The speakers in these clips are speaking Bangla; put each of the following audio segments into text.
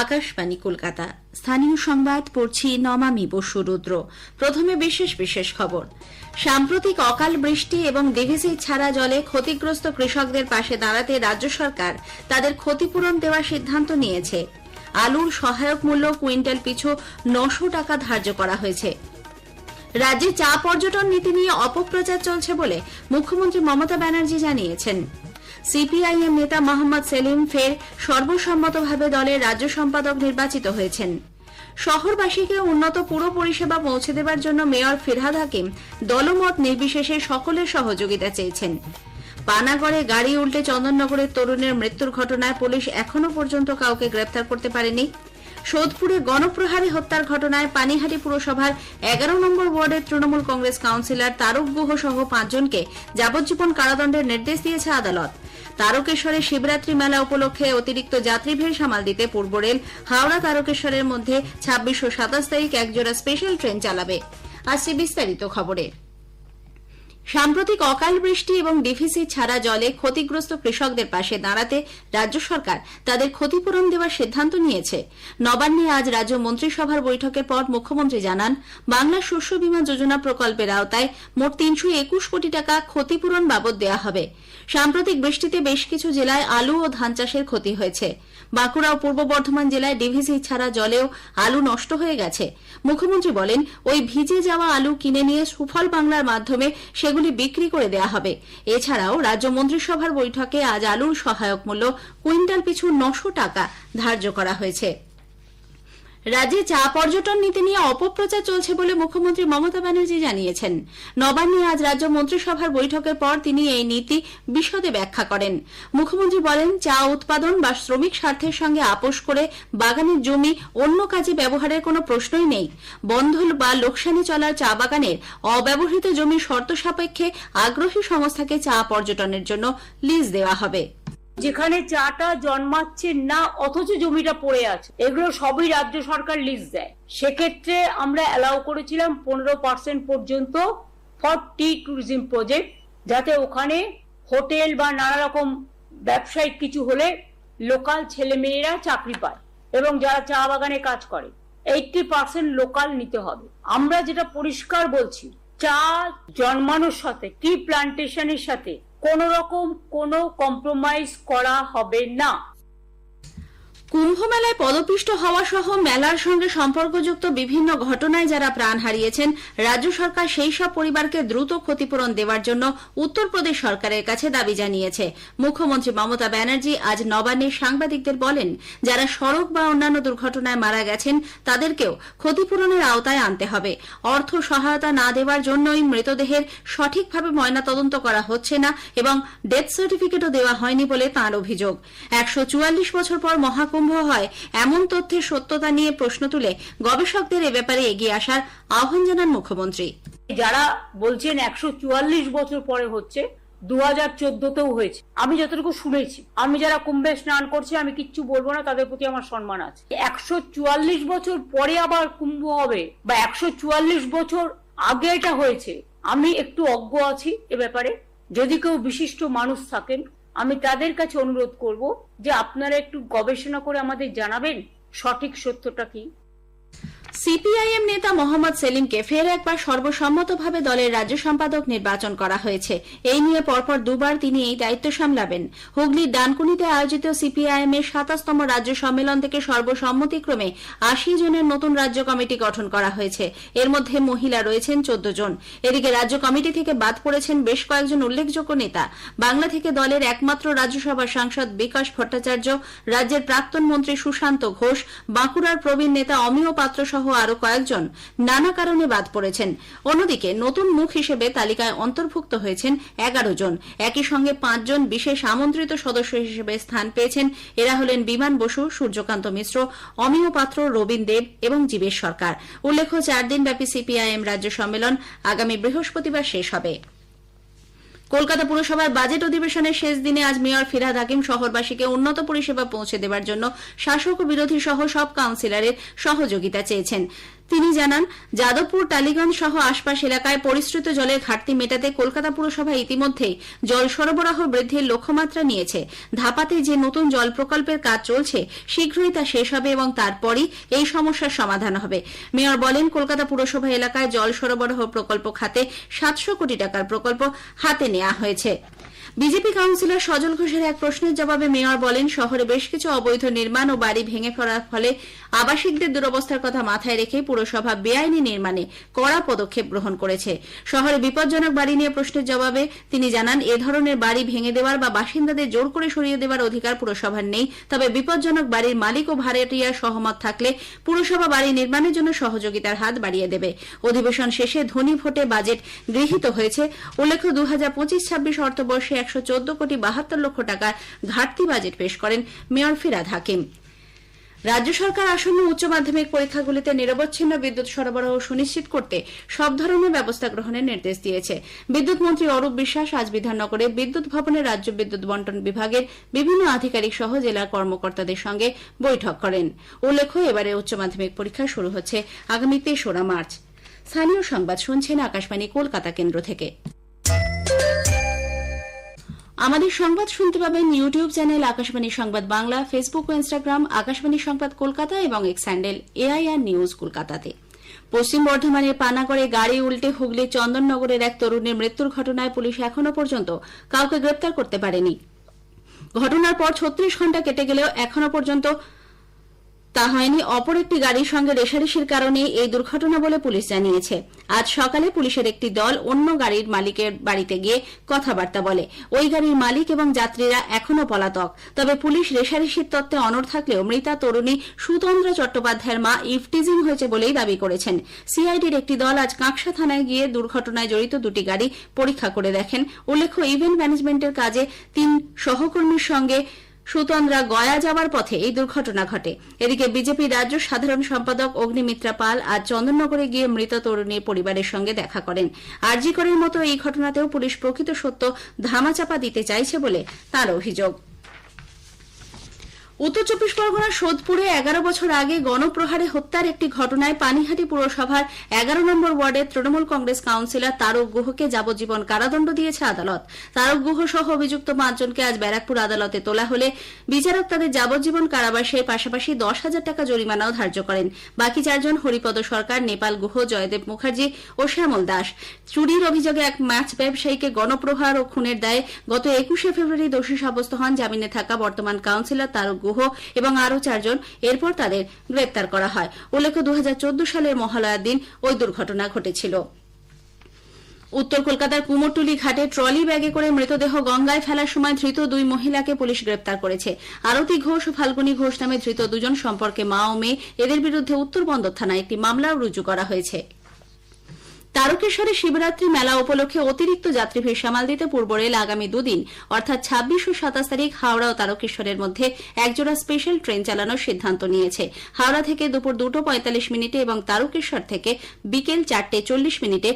আকাশবাণী, কলকাতা। স্থানীয় সংবাদ, পড়ছি নমামি বসু রুদ্র। প্রথমে বিশেষ বিশেষ খবর। সাম্প্রতিক অকাল বৃষ্টি এবং ডিভিসি ছাড়া জলে ক্ষতিগ্রস্ত কৃষকদের পাশে দাঁড়াতে রাজ্য সরকার তাদের ক্ষতিপূরণ দেওয়ার সিদ্ধান্ত নিয়েছে। আলুর সহায়ক মূল্য কুইন্টাল পিছু নশো টাকা ধার্য করা হয়েছে। রাজ্যে চা পর্যটন নীতি নিয়ে অপপ্রচার চলছে বলে মুখ্যমন্ত্রী মমতা ব্যানার্জি জানিয়েছেন। সিপিআইএম নেতা মোহাম্মদ সেলিম ফের সর্বসম্মতভাবে দলের রাজ্য সম্পাদক নির্বাচিত হয়েছেন। শহরবাসীকে উন্নত পুরো পরিষেবা পৌঁছে দেবার জন্য মেয়র ফিরহাদ হাকিম দলমত নির্বিশেষে সকলের সহযোগিতা চেয়েছেন। পানাগড়ে গাড়ি উল্টে চন্দননগরের তরুণের মৃত্যুর ঘটনায় পুলিশ এখনও পর্যন্ত কাউকে গ্রেপ্তার করতে পারেনি। সোদপুরে গণপ্রহারী হত্যার ঘটনায় পানিহাটি পুরসভার এগারো নম্বর ওয়ার্ডের তৃণমূল কংগ্রেস কাউন্সিলর তারক গুহ সহ পাঁচজনকে যাবজ্জীবন কারাদণ্ডের নির্দেশ দিয়েছে আদালত। তারকেশ্বরে শিবরাত্রি মেলা উপলক্ষে অতিরিক্ত যাত্রী ভিড় সামাল দিতে পূর্ব রেল হাওড়া তারকেশ্বরের মধ্যে ছাব্বিশ ও সাতাশ তারিখ একজোড়া স্পেশাল ট্রেন চালাবে। আসছে বিস্তারিত খবরে। সাম্প্রতিক অকাল বৃষ্টি এবং ডিভিসি ছাড়া জলে ক্ষতিগ্রস্ত কৃষকদের পাশে দাঁড়াতে রাজ্য সরকার তাদের ক্ষতিপূরণ দেওয়ার সিদ্ধান্ত নিয়েছে। নবান্নে আজ রাজ্য মন্ত্রিসভার বৈঠকের পর মুখ্যমন্ত্রী জানান, বাংলা শস্য বীমা যোজনা প্রকল্পের আওতায় মোট তিনশো একুশ কোটি টাকা ক্ষতিপূরণ বাবদ দেওয়া হবে। সাম্প্রতিক বৃষ্টিতে বেশ কিছু জেলায় আলু ও ধান চাষের ক্ষতি হয়েছে। বাঁকুড়া ও পূর্ব বর্ধমান জেলায় ডিভিসি ছাড়া জলেও আলু নষ্ট হয়ে গেছে। মুখ্যমন্ত্রী বলেন, ওই ভিজে যাওয়া আলু কিনে নিয়ে সুফল বাংলার মাধ্যমে সেগুলি বিক্রি করে দেওয়া হবে। এছাড়াও রাজ্য মন্ত্রিসভার বৈঠকে আজ আলুর সহায়ক মূল্য কুইন্টাল পিছু নশো টাকা ধার্য করা হয়েছে। রাজ্যে চা পর্যটন নীতি নিয়ে অপপ্রচার চলছে বলে মুখ্যমন্ত্রী মমতা ব্যানার্জি জানিয়েছেন। নবান্নে আজ রাজ্য মন্ত্রিসভার বৈঠকের পর তিনি এই নীতি বিশদে ব্যাখ্যা করেন। মুখ্যমন্ত্রী বলেন, চা উৎপাদন বা শ্রমিক স্বার্থের সঙ্গে আপোষ করে বাগানের জমি অন্য কাজে ব্যবহারের কোনো প্রশ্নই নেই। বন্ধ বা লোকসানে চলার চা বাগানের অব্যবহৃত জমির শর্ত সাপেক্ষে আগ্রহী সংস্থাকে চা পর্যটনের জন্য লিজ দেওয়া হবে। যেখানে চাটা জন্মাচ্ছে না, অথচ জমিটা পড়ে আছে। এগুলো সবই রাজ্য সরকার লিজ দেয়। সেক্ষেত্রে আমরা অ্যালাউ করেছিলাম পনেরো পার্সেন্ট পর্যন্ত ফর টি ট্যুরিজম প্রজেক্ট যাতে ওখানে হোটেল বা নানা রকম ব্যবসায়িক কিছু হলে লোকাল ছেলে মেয়েরা চাকরি পায় এবং যারা চা বাগানে কাজ করে। এইটটি পার্সেন্ট লোকাল নিতে হবে। আমরা যেটা পরিষ্কার বলছি, চা জন্মানোর সাথে টি প্লান্টেশনের সাথে কোন রকম কোনো কম্প্রোমাইজ করা হবে না। কুম্ভ মেলায় পদপিষ্ট হওয়া সহ মেলার সঙ্গে সম্পর্কযুক্ত বিভিন্ন ঘটনায় যারা প্রাণ হারিয়েছেন, রাজ্য সরকার সেই সব পরিবারকে দ্রুত ক্ষতিপূরণ দেওয়ার জন্য উত্তরপ্রদেশ সরকারের কাছে দাবি জানিয়েছে। মুখ্যমন্ত্রী মমতা ব্যানার্জি আজ নবান্নে সাংবাদিকদের বলেন, যারা সড়ক বা অন্যান্য দুর্ঘটনায় মারা গেছেন, তাদেরকেও ক্ষতিপূরণের আওতায় আনতে হবে। অর্থ সহায়তা না দেওয়ার জন্যই মৃতদেহের সঠিকভাবে ময়নাতদন্ত করা হচ্ছে না এবং ডেথ সার্টিফিকেটও দেওয়া হয়নি বলে তাঁর অভিযোগ। একশো চুয়াল্লিশ বছর পর মহাকুম্ভ হয় এমন তথ্যের সত্যতা নিয়ে প্রশ্ন তুলে গবেষকদের এ ব্যাপারে এগিয়ে আসার আহ্বান জানান মুখ্যমন্ত্রী। যারা বলছেন একশো চুয়াল্লিশ বছর পরে হচ্ছে দু হাজার চোদ্দতেও হয়েছে। আমি যতটুকু শুনেছি, আমি যারা কুম্ভে স্নান করছি, আমি কিচ্ছু বলব না, তাদের প্রতি আমার সম্মান আছে। একশো চুয়াল্লিশ বছর পরে আবার কুম্ভ হবে, বা একশো চুয়াল্লিশ বছর আগে এটা হয়েছে, আমি একটু অজ্ঞ আছি এ ব্যাপারে। যদি কেউ বিশিষ্ট মানুষ থাকেন আমি তাদের কাছে অনুরোধ করব যে আপনারা একটু গবেষণা করে আমাদের জানাবেন সঠিক সত্যটা কি। সিপিআইএম নেতা মোহাম্মদ সেলিমকে ফের একবার সর্বসম্মতভাবে দলের রাজ্য সম্পাদক নির্বাচন করা হয়েছে। এই নিয়ে পরপর দুবার তিনি এই দায়িত্ব সামলাবেন। হুগলির ডানকুনিতে আয়োজিত সিপিআইএম এর সাতাশতম রাজ্য সম্মেলন থেকে সর্বসম্মতিক্রমে আশি জনের নতুন রাজ্য কমিটি গঠন করা হয়েছে। এর মধ্যে মহিলা রয়েছেন চোদ্দ জন। এদিকে রাজ্য কমিটি থেকে বাদ পড়েছেন বেশ কয়েকজন উল্লেখযোগ্য নেতা। বাংলা থেকে দলের একমাত্র রাজ্যসভার সাংসদ বিকাশ ভট্টাচার্য, রাজ্যের প্রাক্তন মন্ত্রী সুশান্ত ঘোষ, বাঁকুড়ার প্রবীণ নেতা অমিয় পাত্র সহ আরও কয়েকজন নানা কারণে বাদ পড়েছেন। অন্যদিকে নতুন মুখ হিসেবে তালিকায় অন্তর্ভুক্ত হয়েছেন এগারো জন। একই সঙ্গে পাঁচজন বিশেষ আমন্ত্রিত সদস্য হিসেবে স্থান পেয়েছেন। এরা হলেন বিমান বসু, সূর্যকান্ত মিশ্র, অমিয় পাত্র, রবীন দেব এবং জীবেশ সরকার। উল্লেখ্য, চার দিনব্যাপী সিপিআইএম রাজ্য সম্মেলন আগামী বৃহস্পতিবার শেষ হবে। কলকাতা পুরসভার বাজেট অধিবেশনের শেষ দিনে আজ মেয়র ফিরাদ হাকিম শহরবাসীকে উন্নত পরিষেবা পৌঁছে দেওয়ার জন্য শাসক ও বিরোধী সহ সব কাউন্সিলরের সহযোগিতা চেয়েছেন। তিনি জানান, যাদবপুর টালিগঞ্জ সহ আশপাশ এলাকায় পরিশ্রুত জলের ঘাটতি মেটাতে কলকাতা পুরসভা ইতিমধ্যেই জল সরবরাহ বৃদ্ধির লক্ষ্যমাত্রা নিয়েছে। ধাপাতে যে নতুন জল প্রকল্পের কাজ চলছে, শীঘ্রই তা শেষ হবে এবং তারপরই এই সমস্যার সমাধান হবে। মেয়র বলেন, কলকাতা পুরসভা এলাকায় জল সরবরাহ প্রকল্প খাতে সাতশো কোটি টাকার প্রকল্প হাতে নেওয়া হয়েছে। বিজেপি কাউন্সিলর সজল ঘোষের এক প্রশ্নের জবাবে মেয়র বলেন, শহরে বেশ কিছু অবৈধ নির্মাণ ও বাড়ি ভেঙে পড়ার ফলে আবাসিকদের দুরবস্থার কথা মাথায় রেখে পুরসভা বেআইনি নির্মাণে কড়া পদক্ষেপ গ্রহণ করেছে। শহরে বিপজ্জনক বাড়ি নিয়ে প্রশ্নের জবাবে তিনি জানান, এ ধরনের বাড়ি ভেঙে দেওয়ার বা বাসিন্দাদের জোর করে সরিয়ে দেওয়ার অধিকার পুরসভার নেই। তবে বিপজ্জনক বাড়ির মালিক ও ভাড়াটিয়া সহমত থাকলে পুরসভা বাড়ি নির্মাণের জন্য সহযোগিতার হাত বাড়িয়ে দেবে। অধিবেশন শেষে ধনী ভোটে বাজেট গৃহীত হয়েছে। উল্লেখ্য, দু হাজার পঁচিশ ছাব্বিশ অর্থবর্ষে একশো চোদ্দ কোটি বাহাত্তর লক্ষ টাকার ঘাটতি বাজেট পেশ করেন মেয়র ফিরাদ হাকিম। রাজ্য সরকার আসন্ন উচ্চ মাধ্যমিক পরীক্ষাগুলিতে নিরবচ্ছিন্ন বিদ্যুৎ সরবরাহ সুনিশ্চিত করতে সব ধরনের ব্যবস্থা গ্রহণের নির্দেশ দিয়েছে। বিদ্যুৎ মন্ত্রী অরূপ বিশ্বাস আজ বিধাননগরে বিদ্যুৎ ভবনে রাজ্য বিদ্যুৎ বন্টন বিভাগের বিভিন্ন আধিকারিক সহ জেলার কর্মকর্তাদের সঙ্গে বৈঠক করেন। উল্লেখ্য, এবারে উচ্চ মাধ্যমিক পরীক্ষা শুরু হচ্ছে আগামী তেসরা মার্চ। স্থানীয় সংবাদ শুনছেন আকাশবাণী কলকাতা কেন্দ্র থেকে। আমাদের সংবাদ শুনতে পাবেন YouTube channel Akashvani Sangbad Bangla Facebook ও ইনস্টাগ্রাম আকাশবাণী সংবাদ কলকাতা এবং এক্স হ্যান্ডেল এআইআর নিউজ কলকাতাতে। পশ্চিম বর্ধমানের পানাগড়ে গাড়ি উল্টে হুগলি চন্দননগরের এক তরুণের মৃত্যুর ঘটনায় পুলিশ এখনও পর্যন্ত কাউকে গ্রেপ্তার করতে পারেনি। ঘটনার পর ছত্রিশ ঘণ্টা কেটে গেলেও এখনও পর্যন্ত তা হয়নি, অপর একটি গাড়ির সঙ্গে রেশারেশির কারণে এই দুর্ঘটনা বলে পুলিশ জানিয়েছে। আজ সকালে পুলিশের একটি দল অন্য গাড়ির মালিকের বাড়িতে গিয়ে কথাবার্তা বলে। ওই গাড়ির মালিক এবং যাত্রীরা এখনও পলাতক। তবে পুলিশ রেশারেশির তত্ত্বে অনড় থাকলেও মৃতা তরুণী সুতন্দ্র চট্টোপাধ্যায়ের মা ইফটিজিং হয়েছে বলেই দাবি করেছেন। সিআইডির একটি দল আজ কাঁকসা থানায় গিয়ে দুর্ঘটনায় জড়িত দুটি গাড়ি পরীক্ষা করে দেখেন। উল্লেখ্য, ইভেন্ট ম্যানেজমেন্টের কাজে তিন সহকর্মীর সঙ্গে সুতন্দ্রা গয়া যাওয়ার পথে এই দুর্ঘটনা ঘটে। এদিকে বিজেপি রাজ্য সাধারণ সম্পাদক অগ্নিমিত্রা পাল আজ চন্দননগরে গিয়ে মৃত তরুণীর পরিবারের সঙ্গে দেখা করেন। আরজি করের মতো এই ঘটনাতেও পুলিশ প্রকৃত সত্য ধামাচাপা দিতে চাইছে বলে তার অভিযোগ। উত্তর চব্বিশ পরগনার সোদপুরে এগারো বছর আগে গণপ্রহারে হত্যার একটি ঘটনায় পানিহাটি পুরসভার এগারো নম্বর ওয়ার্ডের তৃণমূল কংগ্রেস কাউন্সিলর তারক গুহকে যাবজ্জীবন কারাদণ্ড দিয়েছে আদালত। তারক গুহ সহ অভিযুক্ত পাঁচজনকে আজ ব্যারাকপুর আদালতে তোলা হলে বিচারক তাদের যাবজ্জীবন কারাবাসের পাশাপাশি দশ হাজার টাকা জরিমানাও ধার্য করেন। বাকি চারজন হরিপদ সরকার, নেপাল গুহ, জয়দেব মুখার্জি ও শ্যামল দাস। চুরির অভিযোগে এক মাছ ব্যবসায়ীকে গণপ্রহার ও খুনের দায়ে গত একুশে ফেব্রুয়ারি দোষী সাব্যস্ত হন জামিনে থাকা বর্তমান কাউন্সিলর তারক গুহ। এবং আরও চারজন এরপর তাদের গ্রেপ্তার করা হয়। উল্লেখ্য দু হাজার চোদ্দ সালের মহালয়ার দিন ওই দুর্ঘটনা ঘটেছিল। উত্তর কলকাতার কুমোরটুলি ঘাটে ট্রলি ব্যাগে করে মৃতদেহ গঙ্গায় ফেলার সময় ধৃত দুই মহিলাকে পুলিশ গ্রেপ্তার করেছে। আরতি ঘোষ ও ফাল্গুনী ঘোষ নামে ধৃত দুজন সম্পর্কে মা ও মেয়ে এদের বিরুদ্ধে উত্তরবন্দর থানায় একটি মামলাও রুজু করা হয়েছে। তারকেশ্বরে শিবরাত্রি মেলা উপলক্ষে অতিরিক্ত যাত্রী ভিড় সামাল দিতে পূর্ব রেল আগামী দুদিন, অর্থাৎ ছাব্বিশ ও সাতাশ তারিখ হাওড়া ও তারকেশ্বরের মধ্যে একজোড়া স্পেশাল ট্রেন চালানোর সিদ্ধান্ত নিয়েছে। হাওড়া থেকে দুপুর দুটো পঁয়তাল্লিশ মিনিটে এবং তারকেশ্বর থেকে বিকেল চারটে চল্লিশ মিনিটে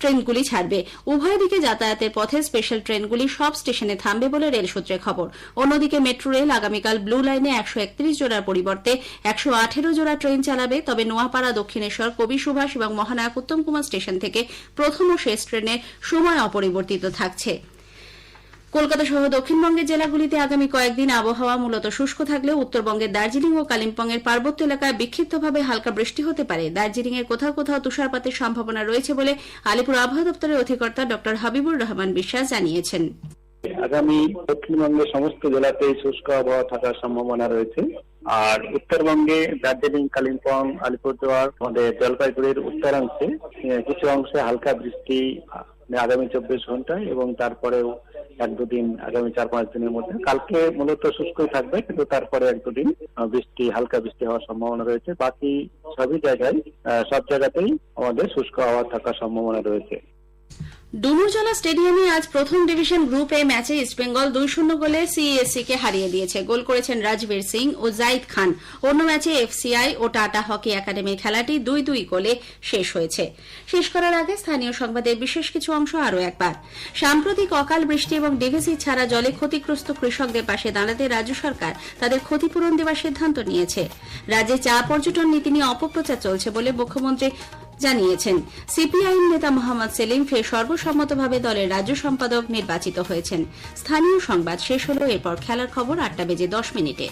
ট্রেনগুলি ছাড়বে। উভয় দিকে যাতায়াতের পথে স্পেশাল ট্রেনগুলি সব স্টেশনে থামবে বলে রেল সূত্রে খবর। অন্যদিকে মেট্রো রেল আগামীকাল ব্লু লাইনে একশো একত্রিশ জোড়ার পরিবর্তে একশো আঠেরো জোড়া ট্রেন চালাবে। তবে নোয়াপাড়া, দক্ষিণেশ্বর, কবি সুভাষ এবং মহানায়ক উত্তম কুমার স্টেশন থেকে প্রথম ও শেষ ট্রেনের সময় অপরিবর্তিত থাকছে। কলকাতা সহ দক্ষিণবঙ্গের জেলাগুলিতে আগামী কয়েকদিন আবহাওয়া মূলত শুষ্ক থাকলেও উত্তরবঙ্গের দার্জিলিং ও কালিম্পংয়ের পার্বত্য এলাকায় বিক্ষিপ্তভাবে হালকা বৃষ্টি হতে পারে। দার্জিলিং এর কোথাও কোথাও তুষারপাতের সম্ভাবনা রয়েছে বলে আলিপুর আবহাওয়া দপ্তরের অধিকর্তা ড হাবিবুর রহমান বিশ্বাস জানিয়েছেন। আগামী দক্ষিণবঙ্গের সমস্ত জেলাতেই শুষ্ক আবহাওয়া থাকার সম্ভাবনা রয়েছে। আর উত্তরবঙ্গে দার্জিলিং, কালিম্পং, আলিপুরদুয়ার, আমাদের জলপাইগুড়ির উত্তরাংশে কিছু অংশে হালকা বৃষ্টি, আগামী চব্বিশ ঘন্টায় এবং তারপরেও এক দুদিন, আগামী চার পাঁচ দিনের মধ্যে। কালকে মূলত শুষ্কই থাকবে, কিন্তু তারপরে এক দুদিন বৃষ্টি, হালকা বৃষ্টি হওয়ার সম্ভাবনা রয়েছে। বাকি সবই জায়গায় সব জায়গাতেই আমাদের শুষ্ক হওয়া থাকার সম্ভাবনা রয়েছে। ডুমুরজলা স্টেডিয়ামে আজ প্রথম ডিভিশন গ্রুপ এ ম্যাচে ইস্টবেঙ্গল দুই শূন্য গোলে সিএসসি কে হারিয়ে দিয়েছে। গোল করেছেন রাজবীর সিং ও জাইদ খান। অন্য ম্যাচে এফসিআই ও টাটা হকি একাডেমির খেলাটি দুই দুই গোলে শেষ হয়েছে। শেষ করার আগে স্থানীয় সংবাদের বিশেষ কিছু অংশ আরও একবার। সাম্প্রতিক অকাল বৃষ্টি এবং ডিভিসি ছাড়া জলে ক্ষতিগ্রস্ত কৃষকদের পাশে দাঁড়াতে রাজ্য সরকার তাদের ক্ষতিপূরণ দেওয়ার সিদ্ধান্ত নিয়েছে। রাজ্যে চা পর্যটন নীতি নিয়ে অপপ্রচার চলছে বলে মুখ্যমন্ত্রী জানিয়েছেন। সিপিআইএম নেতা মোহাম্মদ সেলিম ফের সর্বসম্মতভাবে দলের রাজ্য সম্পাদক নির্বাচিত হয়েছেন। স্থানীয় সংবাদ শেষ হল, এরপর খেলার খবর আটটা বেজে দশ মিনিটে।